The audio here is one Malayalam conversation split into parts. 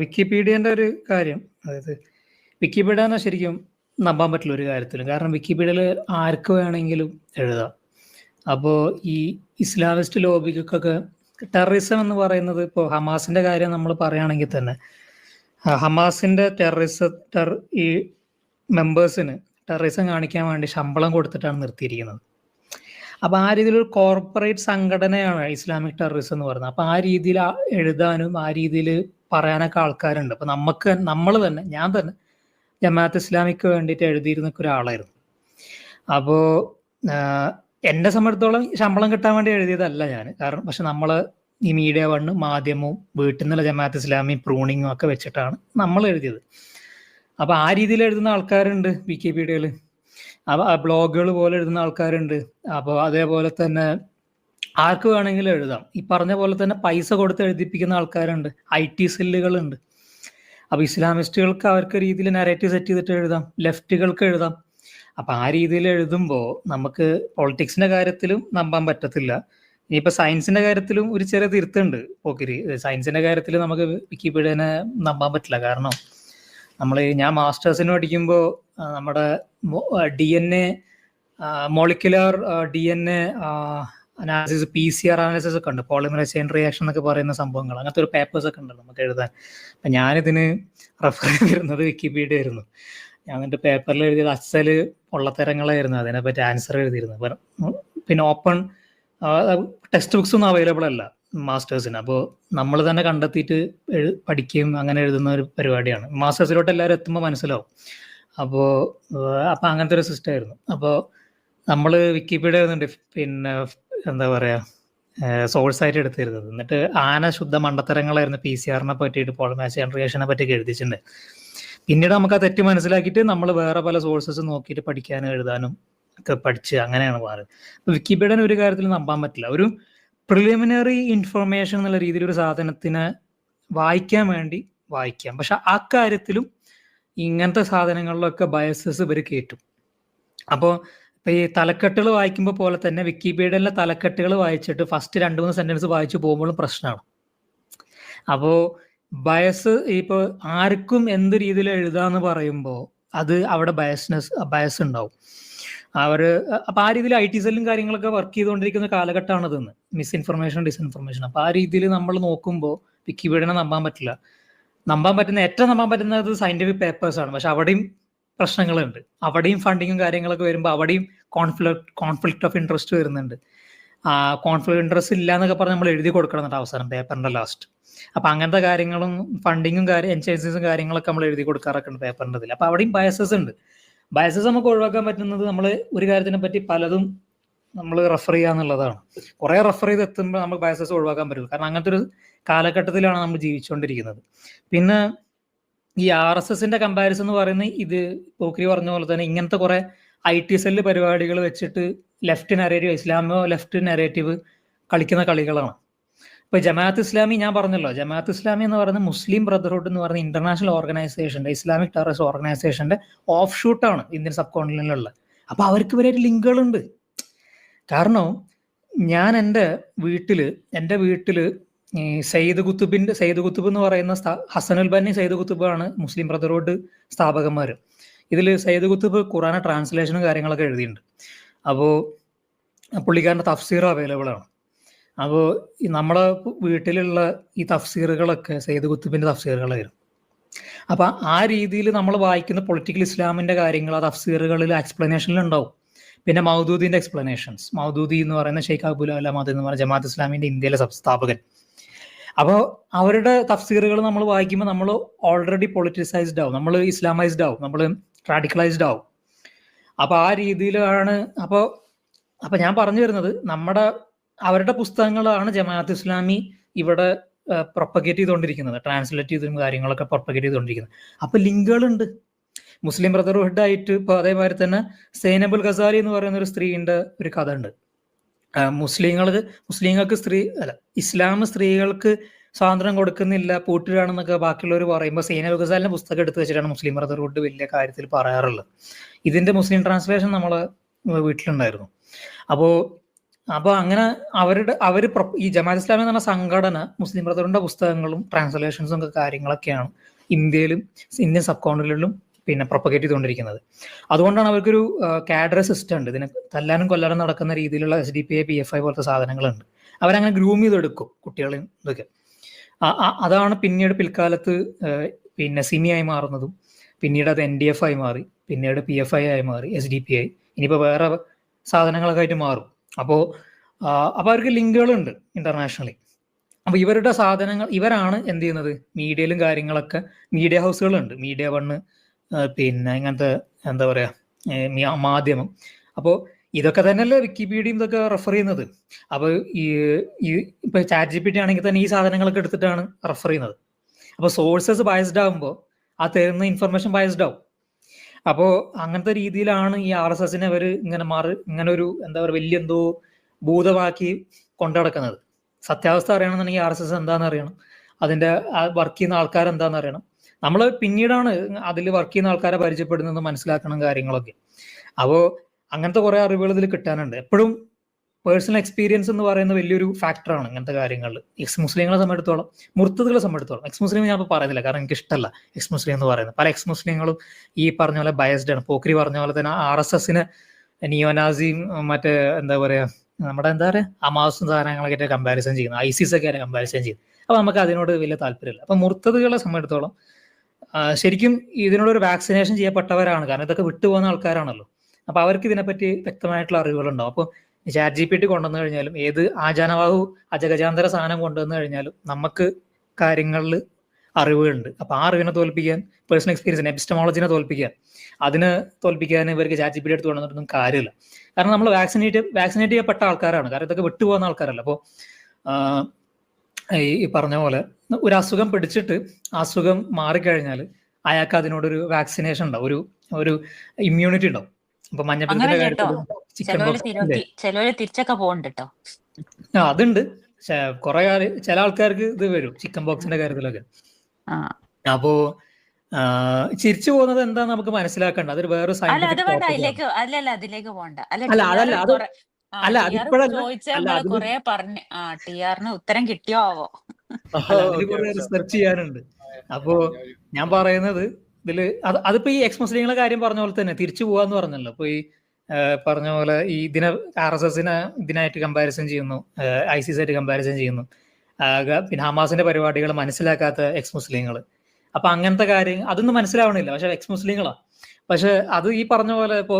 വിക്കിപീഡിയന്റെ ഒരു കാര്യം അതായത് വിക്കിപീഡിയ എന്ന് ശരിക്കും നമ്പാൻ പറ്റില്ല ഒരു കാര്യത്തിലും. കാരണം വിക്കിപീഡിയയിൽ ആർക്ക് വേണമെങ്കിലും എഴുതാം. അപ്പോൾ ഈ ഇസ്ലാമിസ്റ്റ് ലോബിക്കൊക്കെ ടെററിസം എന്ന് പറയുന്നത് ഇപ്പോൾ ഹമാസിന്റെ കാര്യം നമ്മൾ പറയുകയാണെങ്കിൽ തന്നെ ഹമാസിന്റെ ടെററിസം ടെർ ഈ മെമ്പേഴ്സിന് ടെററിസം കാണിക്കാൻ വേണ്ടി ശമ്പളം കൊടുത്തിട്ടാണ് നിർത്തിയിരിക്കുന്നത്. അപ്പോൾ ആ രീതിയിൽ ഒരു കോർപ്പറേറ്റ് സംഘടനയാണ് ഇസ്ലാമിക് ടെററിസം എന്ന് പറയുന്നത്. അപ്പോൾ ആ രീതിയിൽ എഴുതാനും ആ രീതിയിൽ പറയാനൊക്കെ ആൾക്കാരുണ്ട്. അപ്പൊ നമുക്ക് നമ്മൾ തന്നെ ഞാൻ തന്നെ ജമാഅത്ത് ഇസ്ലാമിക്ക് വേണ്ടിയിട്ട് എഴുതിയിരുന്ന ഒരാളായിരുന്നു. അപ്പോ ആഹ്, എന്നെ സംബന്ധിച്ചോളം ശമ്പളം കിട്ടാൻ വേണ്ടി എഴുതിയതല്ല ഞാൻ കാരണം പക്ഷെ നമ്മൾ ഈ മീഡിയ വണ്ണ് മാധ്യമവും വീട്ടിൽ നിന്നുള്ള ജമാഅത്ത് ഇസ്ലാമി പ്രൂണിങ്ങും ഒക്കെ വെച്ചിട്ടാണ് നമ്മൾ എഴുതിയത്. അപ്പൊ ആ രീതിയിൽ എഴുതുന്ന ആൾക്കാരുണ്ട് വിക്കിപീഡിയയിൽ ബ്ലോഗുകൾ പോലെ എഴുതുന്ന ആൾക്കാരുണ്ട്. അപ്പോൾ അതേപോലെ തന്നെ ആർക്ക് വേണമെങ്കിലും എഴുതാം. ഈ പറഞ്ഞ പോലെ തന്നെ പൈസ കൊടുത്ത് എഴുതിപ്പിക്കുന്ന ആൾക്കാരുണ്ട്. ഐ ടി സെല്ലുകളുണ്ട്. അപ്പൊ ഇസ്ലാമിസ്റ്റുകൾക്ക് അവർക്ക് രീതിയിൽ നരേറ്റീവ് സെറ്റ് ചെയ്തിട്ട് എഴുതാം. ലെഫ്റ്റുകൾക്ക് എഴുതാം. അപ്പൊ ആ രീതിയിൽ എഴുതുമ്പോൾ നമുക്ക് പൊളിറ്റിക്സിന്റെ കാര്യത്തിലും നമ്പാൻ പറ്റത്തില്ല. ഇനിയിപ്പോ സയൻസിന്റെ കാര്യത്തിലും ഒരു ചെറിയ തിരുത്തുണ്ട് പോക്കിരി. സയൻസിന്റെ കാര്യത്തിൽ നമുക്ക് വിക്കിപീഡിയനെ നമ്പാൻ പറ്റില്ല. കാരണം നമ്മൾ ഞാൻ മാസ്റ്റേഴ്സിന് പഠിക്കുമ്പോൾ നമ്മുടെ D N A molecular D N A analysis P C R analysis ഒക്കെ ഉണ്ട്. പോളിമറൈസ് ചെയിൻ റിയാക്ഷൻ എന്നൊക്കെ പറയുന്ന സംഭവങ്ങൾ. അങ്ങനത്തെ ഒരു പേപ്പേഴ്സ് ഒക്കെ ഉണ്ട് നമുക്ക് എഴുതാൻ. അപ്പം ഞാനിതിന് റെഫർ ചെയ്തിരുന്നത് വിക്കിപീഡിയ ആയിരുന്നു. ഞാൻ എന്നിട്ട് പേപ്പറിൽ എഴുതിയത് അസൽ പൊള്ളത്തരങ്ങളായിരുന്നു. അതിനെപ്പറ്റി ആൻസർ എഴുതിയിരുന്നത് പിന്നെ ഓപ്പൺ ടെക്സ്റ്റ് ബുക്സ് ഒന്നും അവൈലബിൾ അല്ല മാസ്റ്റേഴ്സിന് അപ്പോൾ നമ്മൾ തന്നെ കണ്ടെത്തിയിട്ട് എഴു പഠിക്കുകയും അങ്ങനെ എഴുതുന്ന ഒരു പരിപാടിയാണ്. മാസ്റ്റേഴ്സിലോട്ട് എല്ലാവരും എത്തുമ്പോൾ മനസ്സിലാവും. അപ്പോൾ അപ്പോൾ അങ്ങനത്തെ ഒരു സിസ്റ്റം ആയിരുന്നു. അപ്പോൾ നമ്മൾ വിക്കിപീഡിയ എഴുതുന്നുണ്ട്. പിന്നെ എന്താ പറയാ സോഴ്സ് ആയിട്ട് എടുത്തിരുന്നത്. എന്നിട്ട് ആന ശുദ്ധ മണ്ടത്തരങ്ങളായിരുന്നു പി സി ആറിനെ പറ്റിയിട്ട് മാസ് ജനറേഷനെ പറ്റി എഴുതിച്ചിട്ടുണ്ട് പിന്നീട് നമുക്ക് ആ തെറ്റ് മനസ്സിലാക്കിയിട്ട് നമ്മൾ വേറെ പല സോഴ്സസ് നോക്കിയിട്ട് പഠിക്കാനും എഴുതാനും ഒക്കെ പഠിച്ച് അങ്ങനെയാണ് മാറുന്നത്. അപ്പൊ വിക്കിപീഡിയൻ ഒരു കാര്യത്തിൽ നമ്പാൻ പറ്റില്ല. ഒരു പ്രിലിമിനറി ഇൻഫർമേഷൻ എന്നുള്ള രീതിയിൽ ഒരു സാധനത്തിന് വായിക്കാൻ വേണ്ടി വായിക്കാം. പക്ഷെ ആ കാര്യത്തിലും ഇങ്ങനത്തെ സാധനങ്ങളിലൊക്കെ ബയസസ് ഇവർ കയറ്റും അപ്പോൾ ഈ തലക്കെട്ടുകൾ വായിക്കുമ്പോൾ പോലെ തന്നെ വിക്കിപീഡിയയിലെ തലക്കെട്ടുകൾ വായിച്ചിട്ട് ഫസ്റ്റ് രണ്ട് മൂന്ന് സെന്റൻസ് വായിച്ചു പോകുമ്പോഴും പ്രശ്നമാണ് അപ്പോൾ ബയസ് ഇപ്പോൾ ആർക്കും എന്ത് രീതിയിൽ എഴുതാന്ന് പറയുമ്പോൾ അത് അവിടെ ബയസ്നെസ് ബയസ് ഉണ്ടാവും. അവർ അപ്പം ആ രീതിയിൽ ഐ ടി സെല്ലും കാര്യങ്ങളൊക്കെ വർക്ക് ചെയ്തുകൊണ്ടിരിക്കുന്ന കാലഘട്ടമാണ് ഇതെന്ന്. മിസ്ഇൻഫർമേഷൻ ഡിസ്ഇൻഫർമേഷൻ അപ്പം ആ രീതിയിൽ നമ്മൾ നോക്കുമ്പോൾ വിക്കിപീഡിയനെ നമ്പാൻ പറ്റില്ല. നമ്പാൻ പറ്റുന്ന ഏറ്റവും നമ്പാൻ പറ്റുന്നത് സയന്റിഫിക് പേപ്പേഴ്സ് ആണ്. പക്ഷെ അവിടെയും പ്രശ്നങ്ങളുണ്ട്. അവിടെയും ഫണ്ടിങ്ങും കാര്യങ്ങളൊക്കെ വരുമ്പോൾ അവിടെയും കോൺഫ്ലിക്ട് കോൺഫ്ലിക്ട് ഓഫ് ഇൻട്രസ്റ്റ് വരുന്നുണ്ട്. കോൺഫ്ലിക്ട് ഇൻട്രസ്റ്റ് ഇല്ല എന്നൊക്കെ പറഞ്ഞ് നമ്മൾ എഴുതി കൊടുക്കണം എന്നിട്ട് അവസാനം പേപ്പറിന്റെ ലാസ്റ്റ് അപ്പൊ അങ്ങനത്തെ കാര്യങ്ങളും ഫണ്ടിങ്ങും കാര്യം എൻചൈസസും കാര്യങ്ങളൊക്കെ നമ്മൾ എഴുതി കൊടുക്കാറൊക്കെ ഉണ്ട് പേപ്പറിന്റെ ഇതിൽ അപ്പൊ അവിടെയും ബയസസ് ഉണ്ട്. ബയസസ് നമുക്ക് ഒഴിവാക്കാൻ പറ്റുന്നത് നമ്മൾ ഒരു കാര്യത്തിനെ പറ്റി പലതും നമ്മൾ റെഫർ ചെയ്യുക എന്നുള്ളതാണ്. കുറെ റെഫർ ചെയ്ത് എത്തുമ്പോൾ നമുക്ക് ബയസസ് ഒഴിവാക്കാൻ പറ്റുള്ളൂ. കാരണം അങ്ങനത്തെ ഒരു കാലഘട്ടത്തിലാണ് നമ്മൾ ജീവിച്ചുകൊണ്ടിരിക്കുന്നത് പിന്നെ ഈ ആർ എസ് എസിന്റെ കമ്പാരിസൺ എന്ന് പറയുന്നത് ഇത് പോക്രി പറഞ്ഞ പോലെ തന്നെ ഇങ്ങനത്തെ കുറെ ഐ ടി സെല്ല് പരിപാടികൾ വെച്ചിട്ട് left narrative Islamo left narrative കളിക്കുന്ന കളികളാണ്. ഇപ്പൊ ജമാഅത്ത് ഇസ്ലാമി ഞാൻ പറഞ്ഞല്ലോ ജമാഅത്ത് ഇസ്ലാമി എന്ന് പറയുന്നത് മുസ്ലിം ബ്രദർഹുഡ് എന്ന് പറയുന്ന ഇന്റർനാഷണൽ ഓർഗനൈസേഷന്റെ ഇസ്ലാമിക് ടെററിസ്റ്റ് ഓർഗനൈസേഷന്റെ ഓഫ് ഷൂട്ടാണ് ഇന്ത്യൻ സബ് കോണ്ടിനെന്റിലുള്ള അപ്പൊ അവർക്ക് ഇവരെ ലിങ്കുകളുണ്ട്. കാരണം ഞാൻ എന്റെ വീട്ടിൽ എന്റെ വീട്ടിൽ ഈ സയ്യിദ് കുത്തുബിന്റെ സയ്യിദ് കുത്തുബ് എന്ന് പറയുന്ന ഹസനുൽ ബന്നി സയ്യിദ് കുത്തുബാണ് മുസ്ലിം ബ്രദർഹുഡ് സ്ഥാപകന്മാർ ഇതിൽ സയ്യിദ് കുത്തുബ് ഖുറാന ട്രാൻസ്ലേഷനും കാര്യങ്ങളൊക്കെ എഴുതിയിട്ടുണ്ട്. അപ്പോൾ പുള്ളിക്കാരന്റെ തഫ്സീർ അവൈലബിൾ ആണ്. അപ്പോൾ ഈ നമ്മളെ വീട്ടിലുള്ള ഈ തഫ്സീറുകളൊക്കെ സയ്യിദ് കുത്തുബിന്റെ തഫ്സീറുകളായിരുന്നു. അപ്പൊ ആ രീതിയിൽ നമ്മൾ വായിക്കുന്ന പൊളിറ്റിക്കൽ ഇസ്ലാമിന്റെ കാര്യങ്ങൾ ആ തഫ്സീറുകളിൽ എക്സ്പ്ലനേഷനിൽ ഉണ്ടാവും. പിന്നെ മൗദൂദിന്റെ എക്സ്പ്ലനേഷൻസ് മൗദൂദി എന്ന് പറയുന്ന ഷെയ്ഖ് അബുൽ എന്ന് പറയുന്ന ജമാഅത്ത് ഇസ്ലാമിന്റെ ഇന്ത്യയിലെ സ്ഥാപകൻ. അപ്പോൾ അവരുടെ തഫ്സീറുകൾ നമ്മൾ വായിക്കുമ്പോൾ നമ്മൾ ഓൾറെഡി പൊളിറ്റിസൈസ്ഡ് ആവും. നമ്മൾ ഇസ്ലാമൈസ്ഡ് ആവും. നമ്മൾ റാഡിക്കലൈസ്ഡ് ആവും. അപ്പോൾ ആ രീതിയിലാണ് അപ്പോൾ അപ്പോൾ ഞാൻ പറഞ്ഞു വരുന്നത് നമ്മുടെ അവരുടെ പുസ്തകങ്ങളാണ് ജമാഅത്ത് ഇസ്ലാമി ഇവിടെ പ്രൊപ്പഗേറ്റ് ചെയ്തുകൊണ്ടിരിക്കുന്നത്. ട്രാൻസ്ലേറ്റ് ചെയ്തും കാര്യങ്ങളൊക്കെ പ്രൊപ്പഗേറ്റ് ചെയ്തുകൊണ്ടിരിക്കുന്നത്. അപ്പോൾ ലിങ്കുകളുണ്ട്. മുസ്ലിം ബ്രദർഹുഡ് ആയിട്ട് ഇപ്പൊ അതേമാതിരി തന്നെ സൈനബുൽ ഖസാലി എന്ന് പറയുന്ന ഒരു സ്ത്രീയുടെ ഒരു കഥ ഉണ്ട്. മുസ്ലിങ്ങൾക്ക് മുസ്ലിങ്ങൾക്ക് സ്ത്രീ അല്ല ഇസ്ലാം സ്ത്രീകൾക്ക് സ്വാതന്ത്ര്യം കൊടുക്കുന്നില്ല പൂട്ടിലാണെന്നൊക്കെ ബാക്കിയുള്ളവർ പറയുമ്പോൾ സേന ഖസാലിന്റെ പുസ്തകം എടുത്തു വെച്ചിട്ടാണ് മുസ്ലിം ബ്രദർഹുഡ് വലിയ കാര്യത്തിൽ പറയാറുള്ളത്. ഇതിന്റെ മുസ്ലിം ട്രാൻസ്ലേഷൻ നമ്മൾ വീട്ടിലുണ്ടായിരുന്നു. അപ്പോൾ അപ്പോൾ അങ്ങനെ അവരുടെ അവർ ഈ ജമാഅത്ത് ഇസ്ലാമി എന്ന് പറഞ്ഞ സംഘടന മുസ്ലിം ബ്രദറിന്റെ പുസ്തകങ്ങളും ട്രാൻസ്ലേഷൻസും ഒക്കെ കാര്യങ്ങളൊക്കെയാണ്. ഇന്ത്യയിലും ഇന്ത്യൻ സബ് കോണ്ടിനെന്റിലും പിന്നെ പ്രൊപ്പഗേറ്റ് ചെയ്തുകൊണ്ടിരിക്കുന്നത്. അതുകൊണ്ടാണ് അവർക്കൊരു കാഡർ സിസ്റ്റം ഉണ്ട് ഇതിന് തല്ലാനും കൊല്ലാനും നടക്കുന്ന രീതിയിലുള്ള S D P I P F I പോലത്തെ സാധനങ്ങളുണ്ട്. അവരങ്ങനെ ഗ്രൂം ചെയ്തെടുക്കും കുട്ടികളെ ഇതൊക്കെ. അതാണ് പിന്നീട് പിൽക്കാലത്ത് പിന്നെ സിമി ആയി മാറുന്നതും പിന്നീട് അത് എൻ ഡി എഫ് ആയി മാറി പിന്നീട് പി എഫ് ഐ ആയി മാറി എസ് ഡി പി ഐ ഇനിയിപ്പോൾ വേറെ സാധനങ്ങളൊക്കെ ആയിട്ട് മാറും. അപ്പോൾ അപ്പോൾ അവർക്ക് ലിങ്കുകളുണ്ട് ഇന്റർനാഷണലി അപ്പോൾ ഇവരുടെ സാധനങ്ങൾ ഇവരാണ് എന്ത് ചെയ്യുന്നത്? മീഡിയയിലും കാര്യങ്ങളൊക്കെ മീഡിയ ഹൗസുകളുണ്ട്. മീഡിയ വണ്ണ് പിന്നെ ഇങ്ങനത്തെ എന്താ പറയാ മാധ്യമം. അപ്പോൾ ഇതൊക്കെ തന്നെയല്ലേ വിക്കിപീഡിയയും ഇതൊക്കെ റെഫർ ചെയ്യുന്നത്? അപ്പോൾ ഈ ഇപ്പൊ ചാറ്റ് ജി പി ടി ആണെങ്കിൽ തന്നെ ഈ സാധനങ്ങളൊക്കെ എടുത്തിട്ടാണ് റെഫർ ചെയ്യുന്നത്. അപ്പോൾ സോഴ്സസ് ബയസ്ഡ് ആകുമ്പോൾ ആ തരുന്ന ഇൻഫർമേഷൻ ബയസ്ഡ് ആവും. അപ്പോൾ അങ്ങനത്തെ രീതിയിലാണ് ഈ ആർ എസ് എസിനെ അവർ ഇങ്ങനെ മാറി ഇങ്ങനെ ഒരു എന്താ പറയുക വലിയ എന്തോ ഭൂതമാക്കി കൊണ്ടു നടക്കുന്നത്. സത്യാവസ്ഥ അറിയണമെന്നുണ്ടെങ്കിൽ ആർ എസ് എസ് എന്താണെന്ന് അറിയണം. അതിന്റെ വർക്ക് ചെയ്യുന്ന ആൾക്കാർ എന്താണെന്ന് അറിയണം. നമ്മൾ പിന്നീടാണ് അതിൽ വർക്ക് ചെയ്യുന്ന ആൾക്കാരെ പരിചയപ്പെടുന്നത് മനസ്സിലാക്കണം കാര്യങ്ങളൊക്കെ. അപ്പോൾ അങ്ങനത്തെ കുറെ അറിവുകൾ ഇതിൽ കിട്ടാനുണ്ട്. എപ്പോഴും പേഴ്സണൽ എക്സ്പീരിയൻസ് എന്ന് പറയുന്ന വലിയൊരു ഫാക്ടറാണ് ഇങ്ങനത്തെ കാര്യങ്ങളിൽ എക്സ് മുസ്ലിങ്ങളെ സംബന്ധിച്ചിടത്തോളം മുർത്തതുകളെ സംബന്ധിച്ചിടത്തോളം എക്സ് മുസ്ലിം ഞാൻ ഇപ്പോൾ പറയുന്നില്ല കാരണം എനിക്ക് ഇഷ്ടമല്ല എക്സ് മുസ്ലിം എന്ന് പറയുന്നത്. പല എക്സ് മുസ്ലിങ്ങളും ഈ പറഞ്ഞ പോലെ ബയസ്ഡ് ആണ്. പോക്രി പറഞ്ഞ പോലെ തന്നെ ആർ എസ് എസിന് നിയോനാസിയും മറ്റേ എന്താ പറയുക നമ്മുടെ എന്താ പറയുക അമാസും സാധനങ്ങളൊക്കെ കമ്പാരിസൺ ചെയ്യുന്നു. ഐസിസ് ഒക്കെ കമ്പാരിസൺ ചെയ്യുന്നത് അപ്പൊ നമുക്ക് അതിനോട് വലിയ താല്പര്യമില്ല. അപ്പൊ മുർത്തതുകളെ സംബന്ധിച്ചിടത്തോളം ശരിക്കും ഇതിനുള്ളൊരു വാക്സിനേഷൻ ചെയ്യപ്പെട്ടവരാണ്. കാരണം ഇതൊക്കെ വിട്ടുപോകുന്ന ആൾക്കാരാണല്ലോ. അപ്പൊ അവർക്ക് ഇതിനെപ്പറ്റി വ്യക്തമായിട്ടുള്ള അറിവുകളുണ്ടാവും അപ്പോൾ ചാറ്റ് ജി പി ടി കൊണ്ടുവന്നു കഴിഞ്ഞാലും ഏത് ആചാനവാഹു അജഗജാന്തര സാധനം കൊണ്ടുവന്നു കഴിഞ്ഞാലും നമുക്ക് കാര്യങ്ങളിൽ അറിവുകളുണ്ട്. അപ്പൊ ആ അറിവിനെ തോൽപ്പിക്കാൻ പേഴ്സണൽ എക്സ്പീരിയൻസിനെ എപ്പിസ്റ്റമോളജിനെ തോൽപ്പിക്കാൻ അതിന് തോൽപ്പിക്കാൻ ഇവർക്ക് ചാറ്റ് ജി പി ടി എടുത്ത് കൊണ്ടുവന്നിട്ടൊന്നും കാര്യമില്ല. കാരണം നമ്മൾ വാക്സിനേറ്റ് വാക്സിനേറ്റ് ചെയ്യപ്പെട്ട ആൾക്കാരാണ്. കാരണം ഇതൊക്കെ വിട്ടുപോകുന്ന ആൾക്കാരല്ല. അപ്പോൾ ഈ പറഞ്ഞ പോലെ ഒരു അസുഖം പിടിച്ചിട്ട് അസുഖം മാറിക്കഴിഞ്ഞാൽ അയാൾക്ക് അതിനോടൊരു വാക്സിനേഷൻ ഉണ്ടാവും. ഒരു ഒരു ഇമ്മ്യൂണിറ്റി ഉണ്ടാവും. അപ്പൊ മഞ്ഞപ്പിത്തത്തിന്റെ കാര്യത്തിൽ ചിലവര് തിരിച്ചൊക്കെ പോകുന്നുണ്ട് കേട്ടോ ആ അതുണ്ട്. കുറെ ചില ആൾക്കാർക്ക് ഇത് വരും ചിക്കൻ ബോക്സിന്റെ കാര്യത്തിലൊക്കെ. അപ്പോ ചിരിച്ചു പോകുന്നത് എന്താ നമുക്ക് മനസ്സിലാക്കണ്ട. അതൊരു വേറെ അല്ല അതല്ല അതിലേക്ക് പോണ്ട അല്ല അതല്ല, അല്ല, കൊറേ പറഞ്ഞു. ആ ടി ആറിന് ഉത്തരം കിട്ടിയോ ആവോ? റിസർച്ച് ചെയ്യാനുണ്ട്. അപ്പോ ഞാൻ പറയുന്നത് ഇതിൽ അത് അതിപ്പോ ഈ എക്സ് മുസ്ലിങ്ങളെ കാര്യം പറഞ്ഞ പോലെ തന്നെ തിരിച്ചു പോവാന്ന് പറഞ്ഞല്ലോ. അപ്പൊ ഈ പറഞ്ഞ പോലെ ഈ ഇതിനെ ആർ എസ് എസിനെ ഇതിനായിട്ട് കമ്പാരിസൺ ചെയ്യുന്നു. ഐ സി ആയിട്ട് കമ്പാരിസൺ ചെയ്യുന്നു. പിന്നെ ഹമാസിന്റെ പരിപാടികൾ മനസ്സിലാക്കാത്ത എക്സ് മുസ്ലിങ്ങൾ അപ്പൊ അങ്ങനത്തെ കാര്യം അതൊന്നും മനസ്സിലാവണില്ല. പക്ഷെ എക്സ് മുസ്ലിങ്ങളാ. പക്ഷെ അത് ഈ പറഞ്ഞ പോലെ ഇപ്പോ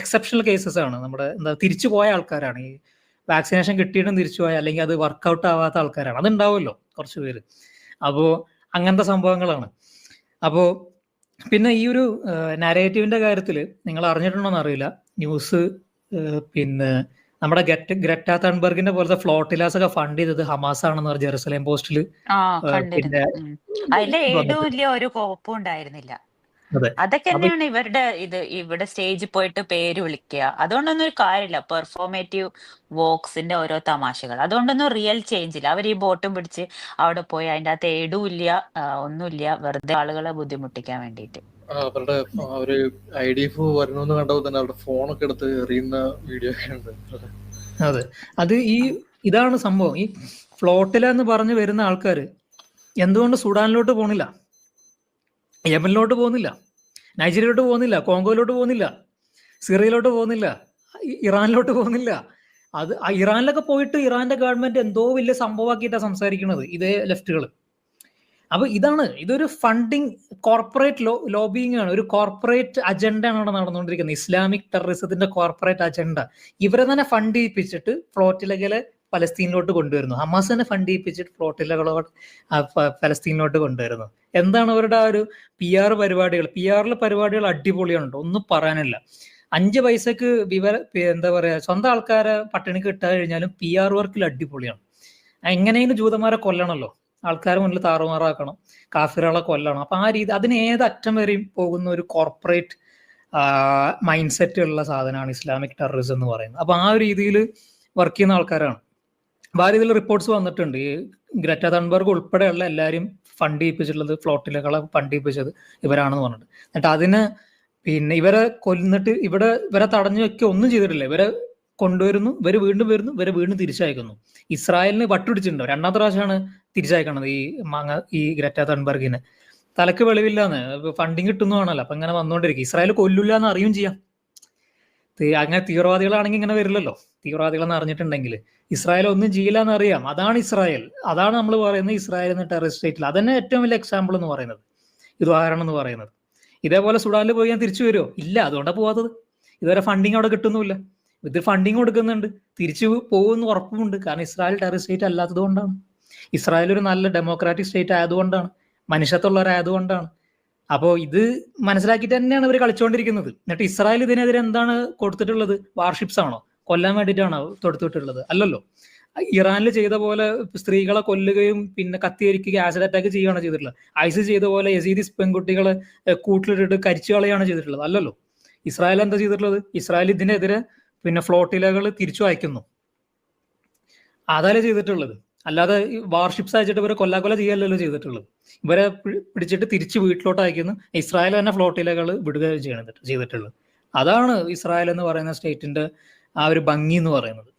എക്സെപ്ഷണൽ കേസസ് ആണ്. നമ്മുടെ എന്താ തിരിച്ചു പോയ ആൾക്കാരാണ്. ഈ വാക്സിനേഷൻ കിട്ടിയിട്ടും തിരിച്ചു പോയ അല്ലെങ്കിൽ അത് വർക്കൗട്ട് ആവാത്ത ആൾക്കാരാണ്. അതുണ്ടാവുമല്ലോ കുറച്ച് പേര്. അപ്പോ അങ്ങനത്തെ സംഭവങ്ങളാണ്. അപ്പോ പിന്നെ ഈ ഒരു നാരേറ്റീവിന്റെ കാര്യത്തിൽ നിങ്ങൾ അറിഞ്ഞിട്ടുണ്ടോന്ന് അറിയില്ല. ന്യൂസ് പിന്നെ നമ്മുടെ ഗെറ്റ് ഗ്രറ്റ തൺബർഗിന്റെ പോലത്തെ ഫ്ലോട്ടിലാസ് ഒക്കെ ഫണ്ട് ചെയ്തത് ഹമാസ് ആണെന്ന് പറഞ്ഞു ജെറുസലേം പോസ്റ്റിൽ. ഏടും ഇല്ല ഒരു കോപ്പും ഉണ്ടായിരുന്നില്ല. അതൊക്കെ തന്നെയാണ് ഇവരുടെ ഇത് ഇവിടെ സ്റ്റേജിൽ പോയിട്ട് പേര് വിളിക്കുക. അതുകൊണ്ടൊന്നും ഒരു കാര്യമില്ല. പെർഫോമേറ്റീവ് വോക്സിന്റെ ഓരോ തമാശകൾ. അതുകൊണ്ടൊന്നും റിയൽ ചേഞ്ച് ഇല്ല. അവർ ഈ ബോട്ടും പിടിച്ച് അവിടെ പോയി അതിന്റെ അകത്ത് ഏടും ഇല്ല ഒന്നുമില്ല. വെറുതെ ആളുകളെ ബുദ്ധിമുട്ടിക്കാൻ വേണ്ടിയിട്ട്. അവരുടെ അവർ ഐ ഡി എഫ് വരണമെന്ന് കണ്ടപ്പോൾ തന്നെ അവരുടെ ഫോണൊക്കെ എടുത്ത് എറിയുന്ന വീഡിയോ ഒക്കെ ഉണ്ട്. അതെ. അത് ഈ ഇതാണ് സംഭവം. ഈ ഫ്ലോട്ടില എന്ന് പറഞ്ഞു വരുന്ന ആൾക്കാർ എന്തുകൊണ്ട് സുഡാനിലോട്ട് പോണില്ല യമനിലോട്ട് പോകുന്നില്ല? നൈജീരിയയിലോട്ട് പോകുന്നില്ല? കോങ്കോയിലോട്ട് പോകുന്നില്ല? സിറിയയിലോട്ട് പോകുന്നില്ല? ഇറാനിലോട്ട് പോകുന്നില്ല? അത് ഇറാനിലൊക്കെ പോയിട്ട് ഇറാന്റെ ഗവൺമെന്റ് എന്തോ വലിയ സംഭവമാക്കിയിട്ടാണ് സംസാരിക്കുന്നത് ഇതേ ലെഫ്റ്റുകൾ അപ്പൊ ഇതാണ് ഇതൊരു ഫണ്ടിങ് കോർപ്പറേറ്റ് ലോ ലോബിയിങ് ആണ്. ഒരു കോർപ്പറേറ്റ് അജണ്ടയാണ് അവിടെ നടന്നുകൊണ്ടിരിക്കുന്നത്. ഇസ്ലാമിക് ടെററിസത്തിന്റെ കോർപ്പറേറ്റ് അജണ്ട ഇവരെ തന്നെ ഫണ്ട് ചെയ്യിപ്പിച്ചിട്ട് ഫ്ലോട്ടിലകളെ പലസ്തീനിലോട്ട് കൊണ്ടുവരുന്നു. ഹമാസ് തന്നെ ഫണ്ട് ചെയ്യിപ്പിച്ചിട്ട് ഫ്ലോട്ടിലകളോട് പലസ്തീനിലോട്ട് കൊണ്ടുവരുന്നു. എന്താണ് അവരുടെ ആ ഒരു പി ആർ പരിപാടികൾ? പി ആറിലെ പരിപാടികൾ അടിപൊളിയാണ്. ഒന്നും പറയാനില്ല. അഞ്ച് പൈസക്ക് വിവര എന്താ പറയാ സ്വന്തം ആൾക്കാരെ പട്ടിണിക്ക് ഇട്ടാ കഴിഞ്ഞാലും പി ആർ വർക്കിൽ അടിപൊളിയാണ്. എങ്ങനെയും ജൂതന്മാരെ കൊല്ലണമല്ലോ ആൾക്കാരെ മുന്നിൽ താറുമാറാക്കണം. കാഫിറുകളെ കൊല്ലണം. അപ്പൊ ആ രീതി അതിന് ഏതറ്റം വരെയും പോകുന്ന ഒരു കോർപ്പറേറ്റ് മൈൻഡ് സെറ്റ് ഉള്ള സാധനമാണ് ഇസ്ലാമിക് ടെററിസം എന്ന് പറയുന്നത്. അപ്പൊ ആ ഒരു രീതിയിൽ വർക്ക് ചെയ്യുന്ന ആൾക്കാരാണ്. അപ്പൊ ആ രീതിയിൽ റിപ്പോർട്ട്സ് വന്നിട്ടുണ്ട്. ഈ ഗ്രറ്റ തൺബർഗ് ഉൾപ്പെടെയുള്ള എല്ലാവരും ഫണ്ട് ചെയ്യിപ്പിച്ചിട്ടുള്ളത് ഫ്ലോട്ടിലുകളെ ഫണ്ട് ചെയ്യിപ്പിച്ചത് ഇവരാണെന്ന് പറഞ്ഞിട്ട്. എന്നിട്ട് അതിന് പിന്നെ ഇവരെ കൊന്നിട്ട് ഇവിടെ ഇവരെ തടഞ്ഞു വെക്കുക ഒന്നും ചെയ്തിട്ടില്ല. ഇവരെ കൊണ്ടുവരുന്നു ഇവർ വീണ്ടും വരുന്നു ഇവരെ വീണ്ടും തിരിച്ചയക്കുന്നു. ഇസ്രായേലിന് വട്ടുപിടിച്ചിട്ടുണ്ടോ? രണ്ടാമത്തെ പ്രാവശ്യമാണ് തിരിച്ചയക്കണത് ഈ മാങ്ങ ഈ ഗ്രറ്റ തൺബർഗിന് തലക്ക് വെളിവില്ലാന്ന്. ഫണ്ടിങ് കിട്ടുന്നതാണല്ലോ. അപ്പൊ ഇങ്ങനെ വന്നുകൊണ്ടിരിക്കും ഇസ്രായേൽ കൊല്ലില്ല എന്ന് അറിയും ചെയ്യാം. അങ്ങനെ തീവ്രവാദികളാണെങ്കിൽ ഇങ്ങനെ വരില്ലല്ലോ. തീവ്രവാദികളെന്ന് അറിഞ്ഞിട്ടുണ്ടെങ്കിൽ. ഇസ്രായേൽ ഒന്നും ചെയ്യില്ല എന്ന് അറിയാം. അതാണ് ഇസ്രായേൽ. അതാണ് നമ്മൾ പറയുന്നത് ഇസ്രായേൽ എന്ന ടെററിസ്റ്റ് സ്റ്റേറ്റിൽ. അതന്നെ ഏറ്റവും വലിയ എക്സാമ്പിൾ എന്ന് പറയുന്നത്. ഉദാഹരണം എന്ന് പറയുന്നത്. ഇതേപോലെ സുഡാനിൽ പോയി ഞാൻ തിരിച്ചു വരുമോ ഇല്ല. അതുകൊണ്ടാണ് പോവാത്തത്. ഇതുവരെ ഫണ്ടിങ് അവിടെ കിട്ടുന്നുമില്ല. ഇത് ഫണ്ടിങ് കൊടുക്കുന്നുണ്ട്. തിരിച്ചു പോകുമെന്ന് ഉറപ്പുമുണ്ട്. കാരണം ഇസ്രായേൽ ടെററിസ്റ്റ് സ്റ്റേറ്റ് അല്ലാത്തത് കൊണ്ടാണ്. ഇസ്രായേൽ ഒരു നല്ല ഡെമോക്രാറ്റിക് സ്റ്റേറ്റ് ആയതുകൊണ്ടാണ് മനുഷ്യത്വമുള്ളവരായതുകൊണ്ടാണ്. അപ്പോൾ ഇത് മനസ്സിലാക്കിയിട്ട് തന്നെയാണ് ഇവർ കളിച്ചുകൊണ്ടിരിക്കുന്നത് എന്നിട്ട് ഇസ്രായേൽ ഇതിനെതിരെ എന്താണ് കൊടുത്തിട്ടുള്ളത്? വാർഷിപ്സ് ആണോ? കൊല്ലാൻ വേണ്ടിയിട്ടാണോ തൊടുത്തിട്ടുള്ളത്? അല്ലല്ലോ. ഇറാനിൽ ചെയ്ത പോലെ സ്ത്രീകളെ കൊല്ലുകയും പിന്നെ കത്തിയരിക്കുകയും ആസിഡ് അറ്റാക്ക് ചെയ്യുകയാണ് ചെയ്തിട്ടുള്ളത്. ഐസിസ് ചെയ്ത പോലെ യസീദിസ് പെൺകുട്ടികളെ കൂട്ടിലിട്ടിട്ട് കരിച്ചു കളയാണ് ചെയ്തിട്ടുള്ളത്. അല്ലല്ലോ. ഇസ്രായേൽ എന്താ ചെയ്തിട്ടുള്ളത്? ഇസ്രായേൽ ഇതിനെതിരെ പിന്നെ ഫ്ലോട്ടിലകൾ തിരിച്ചു അയക്കുന്നു. അതല്ലേ ചെയ്തിട്ടുള്ളത്? അല്ലാതെ വാർഷിപ്സ് അയച്ചിട്ട് ഇവരെ കൊല്ലാക്കൊല ചെയ്യല്ലല്ലോ ചെയ്തിട്ടുള്ളത്. ഇവരെ പിടിച്ചിട്ട് തിരിച്ച് വീട്ടിലോട്ട് അയക്കുന്നു. ഇസ്രായേൽ തന്നെ ഫ്ലോട്ടിലകൾ വിടുക ചെയ്യണത് ചെയ്തിട്ടുള്ളത്. അതാണ് ഇസ്രായേൽ എന്ന് പറയുന്ന സ്റ്റേറ്റിന്റെ ആ ഒരു ഭംഗി എന്ന് പറയുന്നത്.